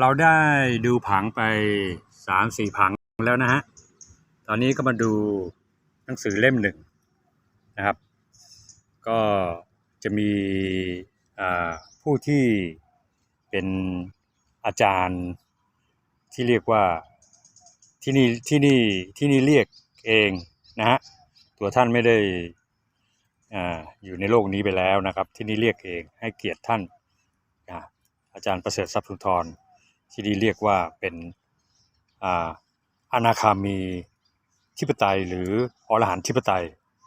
เราได้ดูผังไปสามสี่ผังแล้วนะฮะ ตอนนี้ก็มาดูหนังสือเล่มหนึ่งนะครับ ก็จะมีผู้ที่เป็นอาจารย์ที่เรียกว่าที่นี่ที่นี่ที่นี่เรียกเองนะฮะ ตัวท่านไม่ได้ออยู่ในโลกนี้ไปแล้วนะครับ ที่นี่เรียกเองให้เกียรติท่านอาอาจารย์ประเสริฐทรัพย์สุนทร ที่นี่เรียกว่าเป็นอาอนาคามีทิปไตยหรืออรหันทิปไตย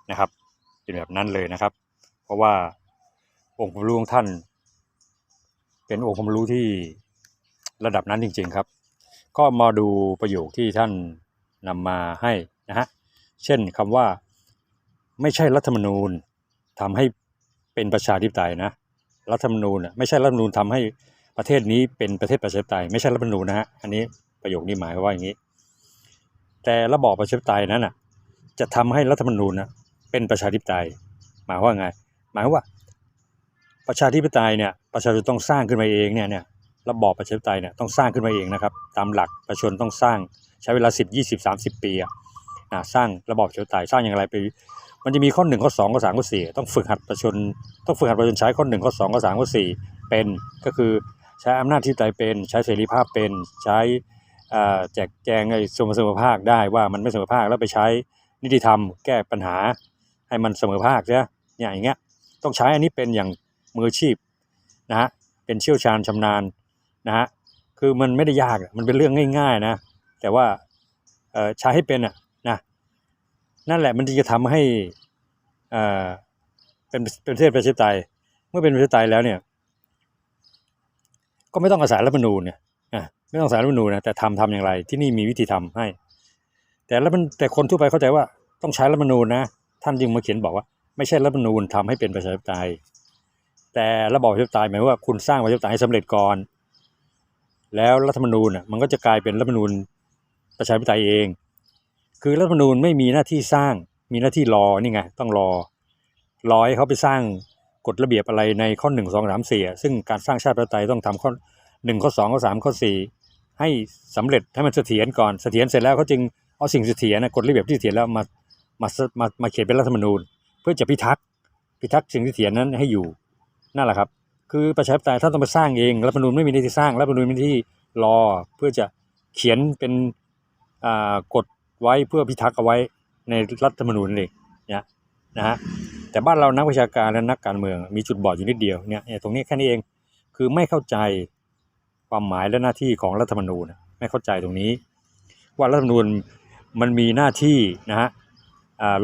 นะครับ เป็นแบบนั้นเลยนะครับ เพราะว่าองค์ความรู้ของท่าน เป็นองค์ความรู้ที่ระดับนั้นจริง ๆครับ ก็มาดูประโยคที่ท่านนำมาให้นะฮะเช่นคำว่าไม่ใช่รัฐธรรมนูญทำให้เป็นประชาธิปไตยนะรัฐธรรมนูญน่ะไม่ใช่รัฐธรรมนูญทำให้ ประเทศนี้เป็นประเทศประชาธิปไตยไม่ใช่รัฐธรรมนูญนะฮะอันนี้ประโยคนี้หมายว่าอย่างนี้ แต่ระบอบประชาธิปไตยนั้นน่ะจะทำให้รัฐธรรมนูญนะเป็นประชาธิปไตย หมายว่าไง หมายว่า ประชาธิปไตยเนี่ยประชาชนต้องสร้างขึ้นมาเองเนี่ยเนี่ยระบอบประชาธิปไตยเนี่ยต้องสร้างขึ้นมาเองนะครับ ตามหลักประชาชนต้องสร้างใช้เวลา 10 20 30 ปีอะนะสร้างระบอบประชาธิปไตยสร้างอย่างไรไป มันจะมีข้อหนึ่งข้อสองข้อสามข้อสี่ต้องฝึกหัดประชาชนต้องฝึกหัดประชาชนใช้ข้อหนึ่งข้อสองข้อสามข้อสี่เป็นก็คือ ใช้อำนาจที่ปไตยเป็น ใช้เสรีภาพเป็น ใช้แจกแจงไอ้สมเสมอภาคได้ว่ามันไม่เสมอภาคแล้วไปใช้นิติธรรมแก้ปัญหาให้มันเสมอภาคใช่ไหมเนี่ยอย่างเงี้ยต้องใช้อันนี้เป็นอย่างมืออาชีพนะฮะเป็นเชี่ยวชาญชำนาญนะฮะคือมันไม่ได้ยากมันเป็นเรื่องง่าย ๆนะ แต่ว่าใช้ให้เป็นอะนะนั่นแหละมันจะทำให้อ่อเป็นเป็นประเทศประชาธิปไตยเมื่อเป็นประชาธิปไตยแล้วเนี่ย ก็ไม่ต้องอาศัยรัฐมนูญเนี่ยไม่ต้องอาศัยรัฐมนูญนะแต่ทำทำอย่างไร ที่นี่มีวิธีทำให้ แต่แล้วมันแต่คนทั่วไปเข้าใจว่าต้องใช้รัฐมนูญนะ ท่านจึงมาเขียนบอกว่า ไม่ใช่รัฐมนูญทำให้เป็นประชาธิปไตย แต่ระบอบประชาธิปไตยหมายว่าคุณสร้างประชาธิปไตยให้สำเร็จก่อน แล้วรัฐมนูญอะมันก็จะกลายเป็นรัฐมนูญประชาธิปไตยเอง คือรัฐมนูญไม่มีหน้าที่สร้างมีหน้าที่รอนี่ไงต้องรอรอให้เขาไปสร้าง กฎระเบียบอะไรในข้อหนึ่งสองสามสี่ซึ่งการสร้างชาติประชาธิปไตยต้องทำข้อหนึ่งข้อสองข้อสามข้อสี่ให้สำเร็จให้มันเสถียรก่อนเสถียรเสร็จแล้วเขาจึงเอาสิ่งเสถียรนะกฎระเบียบที่เสถียรแล้วมามามามาเขียนเป็นรัฐธรรมนูญ เพื่อจะพิทักษ์พิทักษ์สิ่งที่เสถียรนั้นให้อยู่นั่นแหละครับ คือประชาธิปไตยท่านต้องไปสร้างเองรัฐธรรมนูญไม่มีหน้าที่สร้างรัฐธรรมนูญมีหน้าที่รอเพื่อจะเขียนเป็นกฎไว้เพื่อพิทักษ์เอาไว้ในรัฐธรรมนูญเลยเนี่ยนะฮะ แต่บ้านเรานักวิชาการและนักการเมืองมีจุดบอดอยู่นิดเดียวเนี่ยตรงนี้แค่นี้เองคือไม่เข้าใจความหมายและหน้าที่ของรัฐธรรมนูญนะไม่เข้าใจตรงนี้ ว่ารัฐธรรมนูญมันมีหน้าที่นะฮะ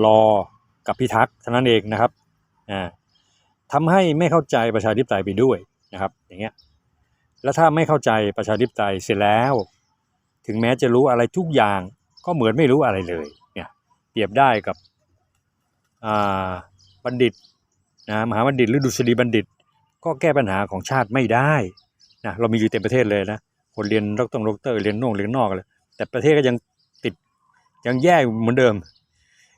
รอกับพิทักษ์เท่านั้นเองนะครับอ่าทำให้ไม่เข้าใจประชาธิปไตยไปด้วยนะครับ อย่างเงี้ยแล้วถ้าไม่เข้าใจประชาธิปไตยเสร็จแล้ว ถึงแม้จะรู้อะไรทุกอย่างก็เหมือนไม่รู้อะไรเลยเนี่ยเปรียบได้กับอ่า บัณฑิตนะมหาบัณฑิตหรือดุษฎีบัณฑิต ก็แก้ปัญหาของชาติไม่ได้นะเรามีอยู่เต็มประเทศเลยนะคนเรียนดรดรเรียนน่งเรียนนอกเลยแต่ประเทศก็ยังติดยังแย่เหมือนเดิม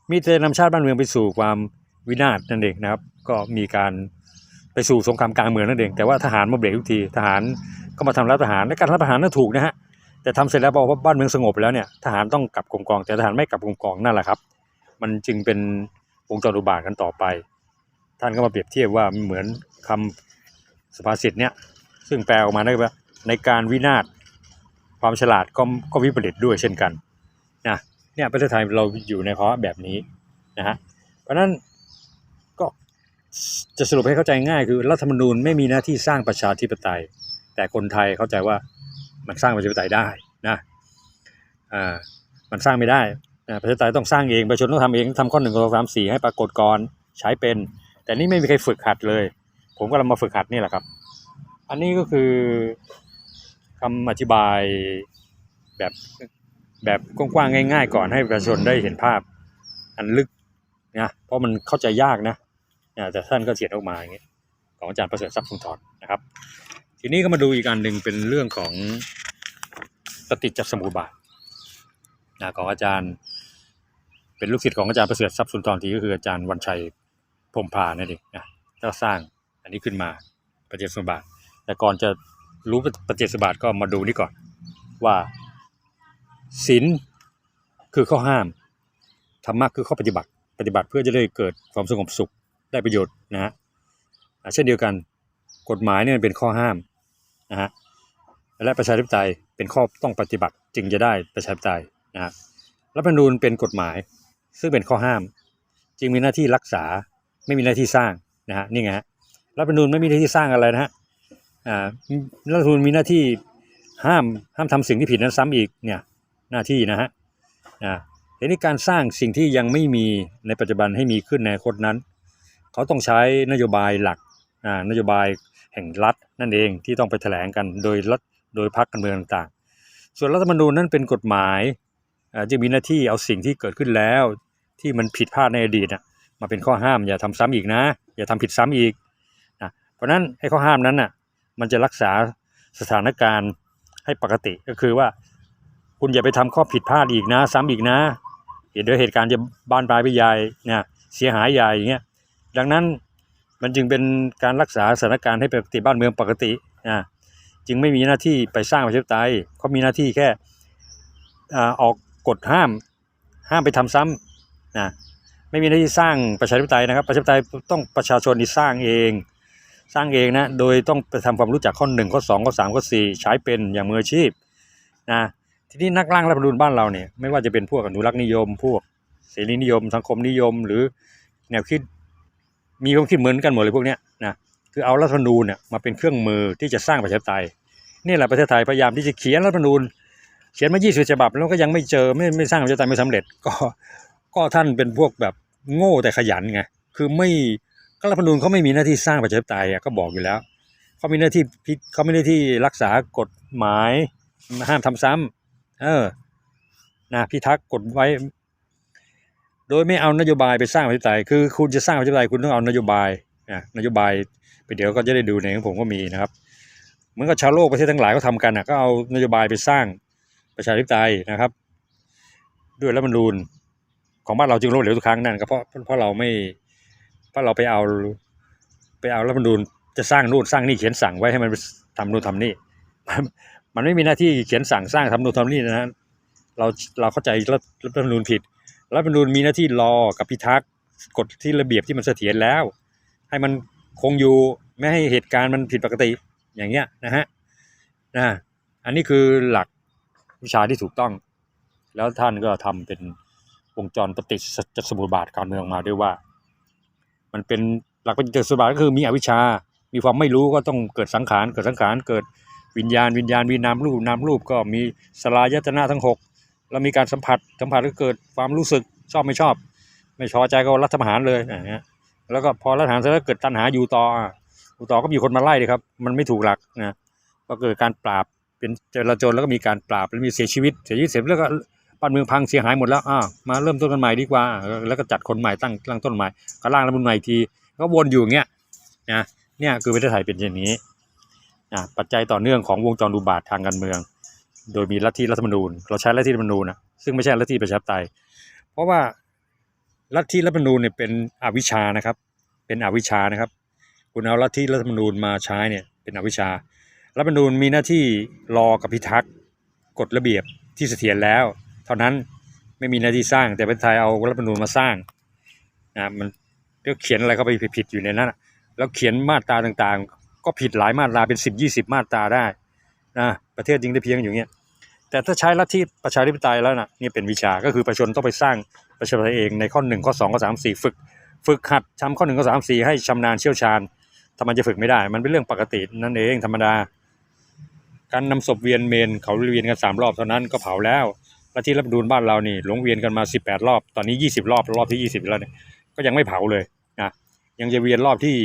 มีแต่นำชาติบ้านเมืองไปสู่ความวินาศนั่นเองนะครับ ก็มีการไปสู่สงครามกลางเมืองนั่นเองแต่ว่าทหารมาเบรกทุกทีทหารก็มาทำรัฐประหารและการรัฐประหารนั้นถูกนะฮะแต่ทำเสร็จแล้วพอบ้านเมืองสงบแล้วเนี่ยทหารต้องกลับกรมกอง แต่ทหารไม่กลับกรมกองนั่นแหละครับ มันจึงเป็น วงจรอุบาทกันต่อไป ท่านก็มาเปรียบเทียบว่ามันเหมือนคำสุภาษิตเนี่ยซึ่งแปลออกมาได้ว่าในการวินาศความฉลาดก็ก็วิปริตด้วยเช่นกันนะเนี่ยประเทศไทยเราอยู่ในภาวะแบบนี้นะฮะเพราะนั้นก็จะสรุปให้เข้าใจง่ายคือรัฐธรรมนูญไม่มีหน้าที่สร้างประชาธิปไตย แต่คนไทยเข้าใจว่ามันสร้างประชาธิปไตยได้นะอ่ามันสร้างไม่ได้ ประชาธิปไตยต้องสร้างเองประชาชนต้องทำเองทำข้อหนึ่งข้อสองสามสี่ให้ปรากฏก่อนใช้เป็น แต่นี่ไม่มีใครฝึกหัดเลย ผมก็เรามาฝึกหัดนี่แหละครับ อันนี้ก็คือคำอธิบายแบบแบบกว้างๆง่าย ๆ ก่อนให้ประชาชนได้เห็นภาพ อันลึกนะเพราะมันเข้าใจยากนะนะแต่ท่านก็เขียนออกมาอย่างนี้ของอาจารย์ประเสริฐทรัพย์สุนทรนะครับ ทีนี้ก็มาดูอีกอันหนึ่งเป็นเรื่องของปฏิจจสมุปบาทนะของอาจารย์ เป็นลูกศิษย์ของอาจารย์ประเสริฐทรัพย์สุนทรทีก็คืออาจารย์วันชัยพรมพานั่นเองนะก็สร้างอันนี้ขึ้นมาปฏิจจสมุบาทแต่ก่อนจะรู้ปฏิจจสมบาทก็มาดูนี่ก่อนว่าศีลคือข้อห้ามธรรมะคือข้อปฏิบัติ ปฏิบัติเพื่อจะได้เกิดความสงบสุขได้ประโยชน์นะฮะเช่นเดียวกันกฎหมายเนี่ยเป็นข้อห้ามนะฮะและประชาธิปไตยเป็นข้อต้องปฏิบัติจึงจะได้ประชาธิปไตยนะฮะรัฐธรรมนูญเป็นกฎหมาย ซึ่งเป็นข้อห้าม จึงมีหน้าที่รักษาไม่มีหน้าที่สร้างนะฮะนี่ไงฮะรัฐธรรมนูญไม่มีหน้าที่สร้างอะไรนะฮะอ่ารัฐธรรมนูญมีหน้าที่ห้ามห้ามทำสิ่งที่ผิดนั้นซ้ำอีกเนี่ยหน้าที่นะฮะอ่าทีนี้การสร้างสิ่งที่ยังไม่มีในปัจจุบันให้มีขึ้นในอนาคตนั้น เขาต้องใช้นโยบายหลักอ่านโยบายแห่งรัฐนั่นเองที่ต้องไปแถลงกันโดยรัฐโดยพรรคการเมืองต่างๆ ส่วนรัฐธรรมนูญนั้นเป็นกฎหมายอ่าจึงมีหน้าที่เอาสิ่งที่เกิดขึ้นแล้ว ที่มันผิดพลาดในอดีตนะมาเป็นข้อห้ามอย่าทำซ้ำอีกนะ อย่าทำผิดซ้ำอีกนะเพราะฉะนั้นไอ้ข้อห้ามนั้นน่ะมันจะรักษาสถานการณ์ให้ปกติก็คือว่า คุณอย่าไปทำข้อผิดพลาดอีกนะ ซ้ำอีกนะเดี๋ยเหตุการณ์จะบานปลายไปใหญ่เนี่ยเสียหายใหญ่อย่างเงี้ยดังนั้นมันจึงเป็นการรักษาสถานการณ์ให้ปกติบ้านเมืองปกตินะจึงไม่มีหน้าที่ไปสร้างประชาธิปไตยเขามีหน้าที่แค่อออกกฎห้าม ห้ามไปทำซ้ำ นะไม่มีหน้าที่สร้างประชาธิปไตยนะครับ ประชาธิปไตยต้องประชาชนที่สร้างเอง สร้างเองนะโดยต้องไปทำความรู้จักข้อหนึ่งข้อสองข้อสามข้อสี่ใช้เป็นอย่างมืออาชีพนะทีนี้นักร่างรัฐธรรมนูญบ้านเราเนี่ยไม่ว่าจะเป็นพวกอนุรักษ์นิยม พวกเสรีนิยม สังคมนิยม หรือแนวคิดมีความคิดเหมือนกันหมดเลยพวกเนี้ยนะคือเอารัฐธรรมนูญเนี่ยมาเป็นเครื่องมือที่จะสร้างประชาธิปไตยนี่แหละประเทศไทยพยายามที่จะเขียนรัฐธรรมนูญเขียนมา 20 ฉบับแล้วก็ยังไม่เจอไม่ไม่สร้างประชาธิปไตยไม่สำเร็จก็ ก็ท่านเป็นพวกแบบโง่แต่ขยันไงคือไม่ก็รัฐธรรมนูญเขาไม่มีหน้าที่สร้างประชาธิปไตยอะก็บอกอยู่แล้วเขามีหน้าที่พิเขามีหน้าที่รักษากฎหมายห้ามทำซ้ำเออนะพิทักษ์กฎไว้ โดยไม่เอานโยบายไปสร้างประชาธิปไตยคือคุณจะสร้างประชาธิปไตยคุณต้องเอานโยบายนะนโยบายไปเดี๋ยวก็จะได้ดูในของผมก็มีนะครับเหมือนกับชาวโลกประเทศทั้งหลายก็ทำกันนะก็เอานโยบายไปสร้างประชาธิปไตยนะครับ ด้วยรัฐธรรมนูญ ของบ้านเราจึงล้มเหลวทุกครั้งนั่นก็เพราะเพราะเราไม่เพราะเราไปเอาไปเอารัฐมนูญจะสร้างนู่นสร้างนี่เขียนสั่งไว้ให้มันทำนู่นทำนี่มันไม่มีหน้าที่เขียนสั่งสร้างทำนู่นทำนี่นะฮะเราเราเข้าใจรัฐรัฐมนูญผิดรัฐมนูญมีหน้าที่รอกับพิทักษ์กฎที่ระเบียบที่มันเสถียรแล้ว ให้มันคงอยู่ไม่ให้เหตุการณ์มันผิดปกติอย่างเงี้ยนะฮะนะอันนี้คือหลักวิชาที่ถูกต้อง แล้วท่านก็ทำเป็น วงจรปฏิจจสมุปบาทการเมืองมาด้วยว่า มันเป็นหลักปฏิจจสมุปบาทก็คือมีอวิชชา มีความไม่รู้ก็ต้องเกิดสังขารเกิดสังขารเกิดวิญญาณวิญญาณมีนามรูปนามรูปก็มีสลายตนะทั้งหกแล้วมีการสัมผัสสัมผัสก็เกิดความรู้สึกชอบไม่ชอบ ไม่พอใจก็รัฐประหารเลยอย่างเงี้ยแล้วก็พอรัฐประหารเสร็จแล้วเกิดตัณหาอยู่ต่ออะอยู่ต่อก็มีคนมาไล่เลยครับ มันไม่ถูกหลักนะก็เกิดการปราบเป็นจราจรแล้วก็มีการปราบแล้วมีเสียชีวิตเสียชีวิตเสร็จแล้วก็ บ้านเมืองพังเสียหายหมดแล้วอ่ามาเริ่มต้นกันใหม่ดีกว่า แล้วก็จัดคนใหม่ตั้งตั้งต้นใหม่ก็ร่างรัฐมนูญใหม่อีทีก็วนอยู่อย่างเงี้ยนะเนี่ยคือประเทศไทยเป็นอย่างนี้นะปัจจัยต่อเนื่องของวงจรอุบาททางการเมือง โดยมีลัทธิรัฐธรรมนูญ เราใช้ลัทธิรัฐธรรมนูญนะซึ่งไม่ใช่ลัทธิประชาธิปไตย เพราะว่าลัทธิรัฐธรรมนูญเนี่ยเป็นอวิชานะครับ เป็นอวิชานะครับ คุณเอาลัทธิรัฐธรรมนูญมาใช้เนี่ยเป็นอวิชชารัฐธรรมนูญมีหน้าที่รอกับพิทักษ์กฎระเบียบที่เสถียรแล้ว เท่านั้นไม่มีหน้าที่สร้าง แต่ประเทศไทยเอารัฐธรรมนูญมาสร้างนะมันก็เขียนอะไรเข้าไปผิดๆอยู่ในนั้นแล้วเขียนมาตราต่างๆ ก็ผิดหลายมาตราเป็นสิบยี่สิบมาตราได้นะประเทศจึงได้เพียงอยู่เงี้ยแต่ถ้าใช้ลัทธิประชาธิปไตยแล้วนะนี่เป็นวิชาก็คือประชาชนต้องไปสร้างประชาธิปไตยเองในข้อหนึ่งข้อสองข้อสามสี่ฝึก ฝึกหัดทำข้อหนึ่งข้อสามสี่ให้ชำนาญเชี่ยวชาญทำไมจะฝึกไม่ได้ มันเป็นเรื่องปกตินั่นเองธรรมดา การนำศพเวียนเมนเขาเวียนกันสามรอบเท่านั้นก็เผาแล้ว ลัทธิรัฐธรรมนูญบ้านเรานี่หลงเวียนกันมาสิบแปดรอบ ตอนนี้ยี่สิบรอบ รอบที่ยี่สิบแล้วเนี่ย ก็ยังไม่เผาเลยนะ ยังจะเวียนรอบที่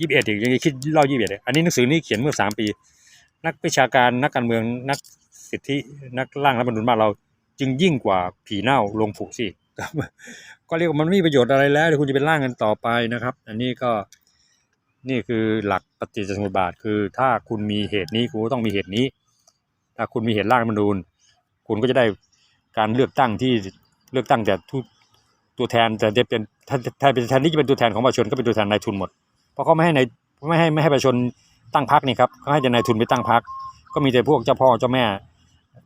ยี่สิบเอ็ดอีก ยังจะคิดรอบยี่สิบเอ็ดอันนี้หนังสือนี้เขียนเมื่อสามปี นักวิชาการ นักการเมือง นักสิทธิ นักร่างรัฐมนูญบ้านเรา จึงยิ่งกว่าผีเน่าลงผุสิก็เรียกว่ามันไม่มีประโยชน์อะไรแล้วคุณจะเป็นร่างกันต่อไปนะครับ อันนี้ก็นี่คือหลักปฏิจจสมุปบาทคือถ้าคุณมีเหตุนี้คุณก็ต้องมีเหตุนี้ ถ้าคุณมีเหตุร่างรัฐมนูญคุณก็จะได้ การเลือกตั้งที่เลือกตั้งแต่ทุตัวแทนแต่จะเป็นถ้าเป็นแทนที่จะเป็นตัวแทนของประชาชนก็เป็นตัวแทนนายทุนหมด เพราะเขาไม่ให้ในไม่ให้ไม่ให้ประชาชนตั้งพักนี่ครับเขาให้แต่นายทุนไปตั้งพักก็มีแต่พวกเจ้าพ่อเจ้าแม่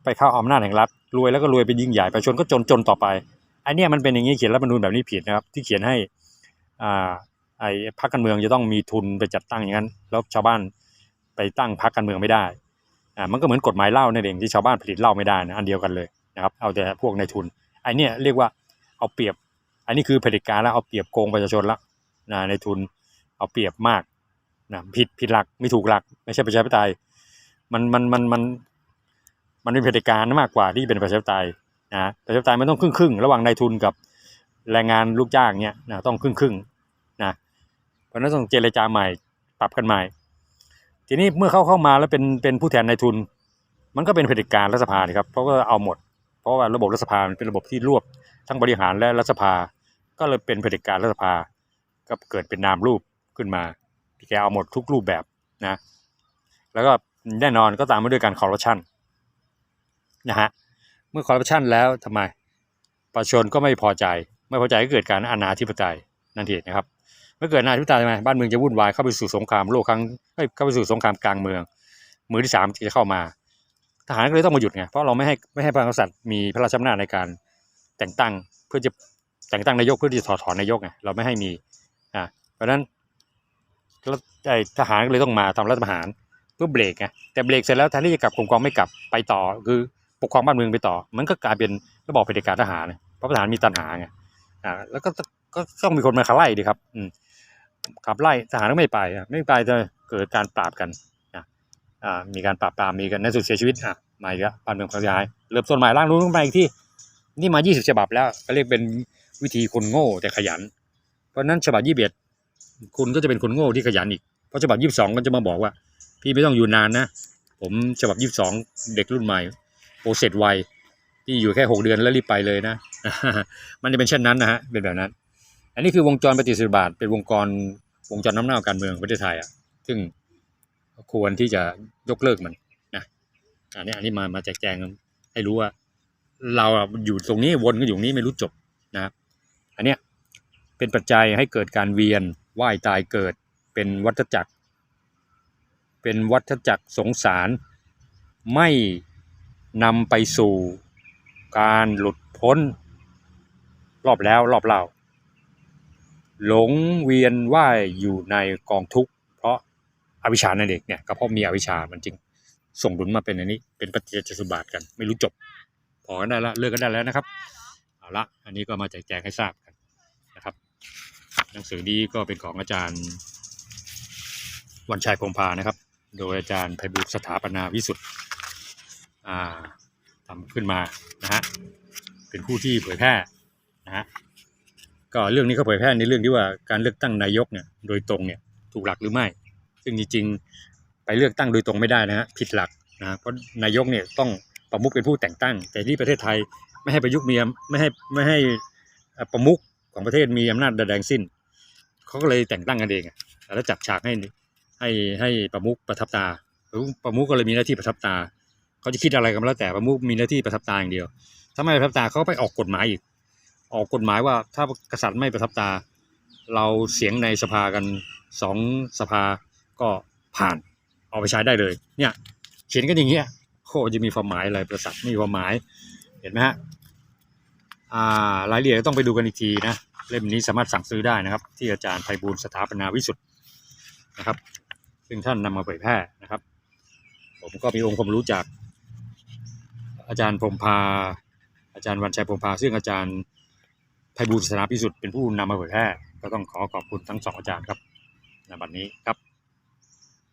ไปเข้าอำนาจแห่งรัฐรวยแล้วก็รวยไปยิ่งใหญ่ประชาชนก็จนจนต่อไปไอันนี้ยมันเป็นอย่างนี้เขียนรัฐธรรมนูญแบบนี้ผิดนะครับ ที่เขียนให้อ่าไอ้พรรคการเมืองจะต้องมีทุนไปจัดตั้งอย่างนั้น แล้วชาวบ้านไปตั้งพรรคการเมืองไม่ได้อ่ามันก็เหมือนกฎหมายเหล้านั่นเองที่ชาวบ้านผลิตเหล้าไม่ได้นะอันเดียวกันเลย นะครับเอาแต่พวกนายทุนไอ้เนี่ยเรียกว่าเอาเปรียบ อันนี้คือเผด็จการแล้วเอาเปรียบโกงประชาชนล้วนะในทุนเอาเปรียบมากนะผิดผิดหลักไม่ถูกหลัก ไม่ใช่ประชาธิปไตยมันมันมันมันมันเป็นเผด็จการมากกว่าที่เป็นประชาธิปไตยนะประชาธิปไตยมันต้องครึ่งครึ่งระหว่างนายทุนกับแรงงานลูกจ้างเนี่ยนะต้องครึ่งครึ่งนะเพราะนั้นต้องเจรจาใหม่ปรับกันใหม่ ทีนี้เมื่อเขาเข้ามาแล้วเป็นเป็นผู้แทนนายทุน มันก็เป็นเผด็จการรัฐสภาครับเพราะว่าเอาหมด เพราะว่าระบบรัฐสภามันเป็นระบบที่รวบทั้งบริหารและรัฐสภา ก็เลยเป็นเผด็จการรัฐสภา ก็เกิดเป็นนามรูปขึ้นมา พี่แกเอาหมดทุกรูปแบบนะ แล้วก็แน่นอนก็ตามมาด้วยการคอร์รัปชันนะฮะ เมื่อคอร์รัปชันแล้วทำไม ประชาชนก็ไม่พอใจ ไม่พอใจก็เกิดการอนาธิปไตยนั่นเองนะครับ เมื่อเกิดอนาธิปไตยทำไมบ้านเมืองจะวุ่นวายเข้าไปสู่สงครามโลกครั้งเข้าไปสู่สงครามกลางเมือง มือที่สามจะเข้ามา ทหารก็เลยต้องมาหยุดไงเพราะเราไม่ให้ไม่ให้พระมหากษัตริย์มีพระราชอำนาจในการแต่งตั้งเพื่อจะแต่งตั้งนายกเพื่อที่จะถอดถอนนายกไงเราไม่ให้มีอ่าเพราะฉะนั้นแล้วไอ้ทหารก็เลยต้องมาทำรัฐประหารเพื่อเบรกไงแต่เบรกเสร็จแล้วแทนที่จะกลับกรมกองไม่กลับไปต่อ คือปกครองบ้านเมืองไปต่อ มันก็กลายเป็นระบอบเผด็จการทหารเพราะทหารมีตัณหาไงอ่าแล้วก็ก็ต้องมีคนมาขับไล่ดีครับ อืมขับไล่ทหารก็ไม่ไปไม่ไปจะเกิดการปราบกัน อ่ามีการปราบปรามมีกันในสุดเสียชีวิตอะมาอีกแล้วบ้านเมืองพังยายเริ่มต้นใหม่ร่างนู้นไปอีกที่นี่มา 20 ฉบับแล้วก็เรียกเป็นวิธีคนโง่แต่ขยัน เพราะฉะนั้นฉบับ21คุณก็จะเป็นคนโง่ที่ขยันอีกเพราะฉบับ 22 ก็จะมาบอกว่า พี่ไม่ต้องอยู่นานนะ ผมฉบับ 22 เด็กรุ่นใหม่โปรเซสไวพี่อยู่แค่ 6 เดือนแล้วรีบไปเลยนะ มันจะเป็นเช่นนั้นนะฮะเป็นแบบนั้น อันนี้คือวงจรปฏิสับาทเป็นวงกรวงจรน้ำเน่าการเมืองของประเทศไทยอะซึ่ง ควรที่จะยกเลิกมันนะอันนี้อันนี้มามาแจกแจงให้รู้ว่า เราอยู่ตรงนี้วนกันอยู่นี้ไม่รู้จบนะครับอันเนี้ยเป็นปัจจัยให้เกิดการเวียนว่ายตายเกิดเป็นวัฏจักร เป็นวัฏจักรสงสาร ไม่นำไปสู่การหลุดพ้น รอบแล้วรอบเล่าหลงเวียนว่ายอยู่ในกองทุกข์ อวิชชานั่นเองเนี่ยก็เพราะมีอวิชชามันจึงส่งผลมาเป็นอันนี้ เป็นปฏิจจสมบาทกันไม่รู้จบ พอกันได้แล้วเลิกกันได้แล้วนะครับเอาละอันนี้ก็มาแจกแจงให้ทราบกันนะครับ หนังสือนี้ก็เป็นของอาจารย์วันชัยพงพานะครับ โดยอาจารย์ไพบุตรสถาปนาวิสุทธ์อ่าทำขึ้นมานะฮะเป็นผู้ที่เผยแพร่นะฮะก็เรื่องนี้ก็เผยแพร่ในเรื่องที่ว่าการเลือกตั้งนายกเนี่ยโดยตรงเนี่ยถูกหลักหรือไม่ ซึ่งจริงๆไปเลือกตั้งโดยตรงไม่ได้นะฮะผิดหลักนะเพราะนายกเนี่ยต้องประมุขเป็นผู้แต่งตั้ง แต่ที่ประเทศไทยไม่ให้ประยุกต์มีอำไม่ให้ไม่ให้ประมุขของประเทศมีอำนาจใดๆทั้งสิ้นเขาก็เลยแต่งตั้งกันเองแล้วจับฉากให้ให้ให้ประมุขประทับตาประมุขก็เลยมีหน้าที่ประทับตาเขาจะคิดอะไรกันแล้วแต่ประมุขมีหน้าที่ประทับตาอย่างเดียว ถ้าไม่ประทับตาเขาไปออกกฎหมายอีก ออกกฎหมายว่าถ้ากษัตริย์ไม่ประทับตา เราเสียงในสภากันสองสภา ก็ผ่านเอาไปใช้ได้เลย เนี่ยเขียนกันอย่างเงี้ยโคจะมีความหมายอะไรประสัตว์ไม่มีความหมายเห็นไหมฮะอ่ารายละเอียดต้องไปดูกันอีกทีนะเล่มนี้สามารถสั่งซื้อได้นะครับ ที่อาจารย์ไพบูลสถาปนาวิสุทธ์นะครับ ซึ่งท่านนำมาเผยแพร่นะครับ ผมก็มีองค์ความรู้จาก อาจารย์พรมพา อาจารย์วันชัยพรมพา ซึ่งอาจารย์ไพบูลสถาพิสุทธ์เป็นผู้นำมาเผยแพร่ก็ต้องขอขอบคุณทั้งสองอาจารย์ครับในบัดนี้ครับ